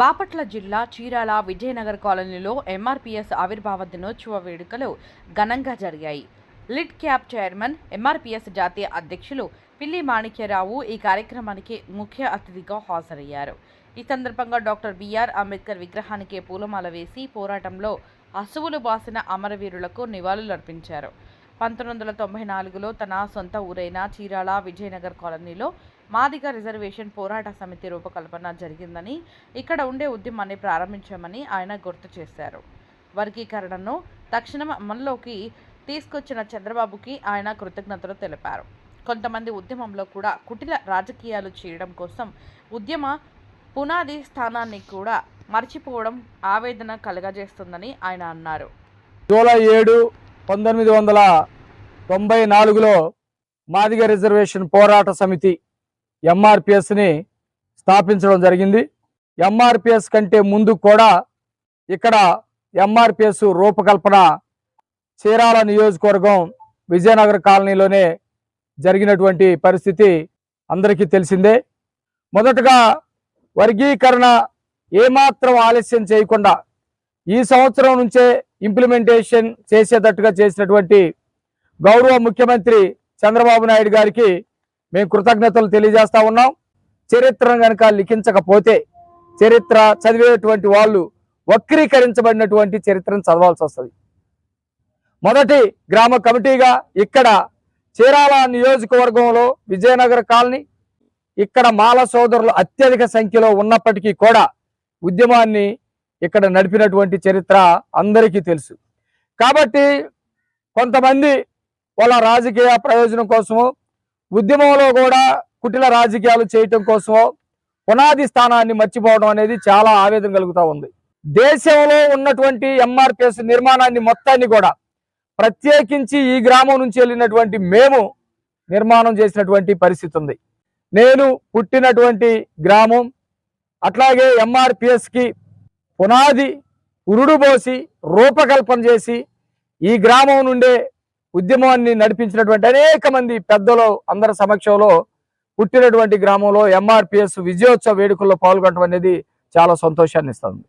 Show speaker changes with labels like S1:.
S1: బాపట్ల జిల్లా చీరాల విజయనగర్ కాలనీలో ఎంఆర్పీఎస్ ఆవిర్భావ దినోత్సవ వేడుకలు ఘనంగా జరిగాయి. లిడ్ క్యాప్ చైర్మన్ ఎంఆర్పీఎస్ జాతీయ అధ్యక్షులు పిల్లి మాణిక్యరావు ఈ కార్యక్రమానికి ముఖ్య అతిథిగా హాజరయ్యారు. ఈ సందర్భంగా డాక్టర్ బిఆర్ అంబేద్కర్ విగ్రహానికి పూలమాల వేసి పోరాటంలో అసువులు బాసిన అమరవీరులకు నివాళులర్పించారు. పంతొమ్మిది వందల తొంభై నాలుగులో తన సొంత ఊరైన చీరాల విజయనగర్ కాలనీలో మాదిగ రిజర్వేషన్ పోరాట సమితి రూపకల్పన జరిగిందని ఇక్కడ ఉండే ఉద్యమాన్ని ప్రారంభించామని ఆయన గుర్తు చేశారు. వర్గీకరణను తక్షణం అమల్లోకి తీసుకొచ్చిన చంద్రబాబుకి ఆయన కృతజ్ఞతలు తెలిపారు. కొంతమంది ఉద్యమంలో కూడా కుటిల రాజకీయాలు చేయడం కోసం ఉద్యమ పునాది స్థానాన్ని కూడా మర్చిపోవడం ఆవేదన కలగజేస్తుందని ఆయన అన్నారు.
S2: జూలై ఏడు పంతొమ్మిది వందల తొంభై నాలుగులో మాదిగ రిజర్వేషన్ పోరాట సమితి ఎంఆర్పిఎస్ని స్థాపించడం జరిగింది. ఎంఆర్పిఎస్ కంటే ముందు కూడా ఇక్కడ ఎంఆర్పిఎస్ రూపకల్పన చీరాల నియోజకవర్గం విజయనగర కాలనీలోనే జరిగినటువంటి పరిస్థితి అందరికీ తెలిసిందే. మొదటగా వర్గీకరణ ఏమాత్రం ఆలస్యం చేయకుండా ఈ సంవత్సరం నుంచే ఇంప్లిమెంటేషన్ చేసేటట్టుగా చేసినటువంటి గౌరవ ముఖ్యమంత్రి చంద్రబాబు నాయుడు గారికి మేము కృతజ్ఞతలు తెలియజేస్తా ఉన్నాం. చరిత్రను కనుక లిఖించకపోతే చరిత్ర చదివేటువంటి వాళ్ళు వక్రీకరించబడినటువంటి చరిత్రను చదవాల్సి వస్తుంది. మొదటి గ్రామ కమిటీగా ఇక్కడ చీరాల నియోజకవర్గంలో విజయనగర కాలనీ ఇక్కడ మాల సోదరులు అత్యధిక సంఖ్యలో ఉన్నప్పటికీ కూడా ఉద్యమాన్ని ఇక్కడ నడిపినటువంటి చరిత్ర అందరికీ తెలుసు. కాబట్టి కొంతమంది వాళ్ళ రాజకీయ ప్రయోజనం కోసము ఉద్యమంలో కూడా కుటిల రాజకీయాలు చేయటం కోసం పునాది స్థానాన్ని మర్చిపోవడం అనేది చాలా ఆవేదన కలుగుతూ ఉంది. దేశంలో ఉన్నటువంటి ఎంఆర్పిఎస్ నిర్మాణాన్ని మొత్తాన్ని కూడా ప్రత్యేకించి ఈ గ్రామం నుంచి వెళ్ళినటువంటి మేము నిర్మాణం చేసినటువంటి పరిస్థితి ఉంది. నేను పుట్టినటువంటి గ్రామం అట్లాగే ఎంఆర్పిఎస్కి పునాది ఉరుడు పోసి రూపకల్పన చేసి ఈ గ్రామం నుండే ఉద్యమాన్ని నడిపించినటువంటి అనేక మంది పెద్దలు అందరి సమక్షంలో పుట్టినటువంటి గ్రామంలో ఎంఆర్పిఎస్ విజయోత్సవ వేడుకల్లో పాల్గొనడం అనేది చాలా సంతోషాన్ని ఇస్తుంది.